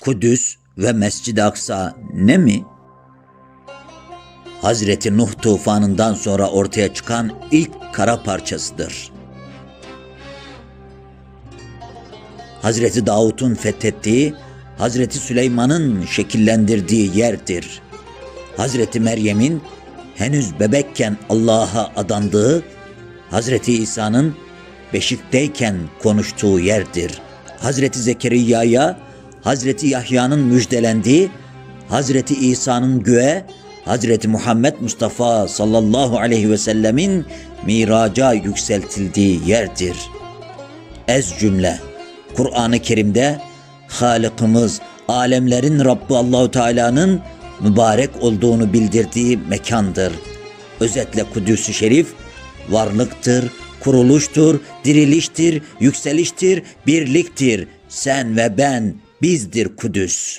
Kudüs ve Mescid-i Aksa ne mi? Hazreti Nuh tufanından sonra ortaya çıkan ilk kara parçasıdır. Hazreti Davut'un fethettiği, Hazreti Süleyman'ın şekillendirdiği yerdir. Hazreti Meryem'in henüz bebekken Allah'a adandığı, Hazreti İsa'nın beşikteyken konuştuğu yerdir. Hazreti Zekeriya'ya Hazreti Yahya'nın müjdelendiği, Hazreti İsa'nın göğe, Hazreti Muhammed Mustafa sallallahu aleyhi ve sellemin miraca yükseltildiği yerdir. Ez cümle Kur'an-ı Kerim'de Halıkımız, alemlerin Rabbi Allahu Teala'nın mübarek olduğunu bildirdiği mekandır. Özetle Kudüs-ü Şerif varlıktır, kuruluştur, diriliştir, yükseliştir, birliktir. Sen ve ben bizdir Kudüs.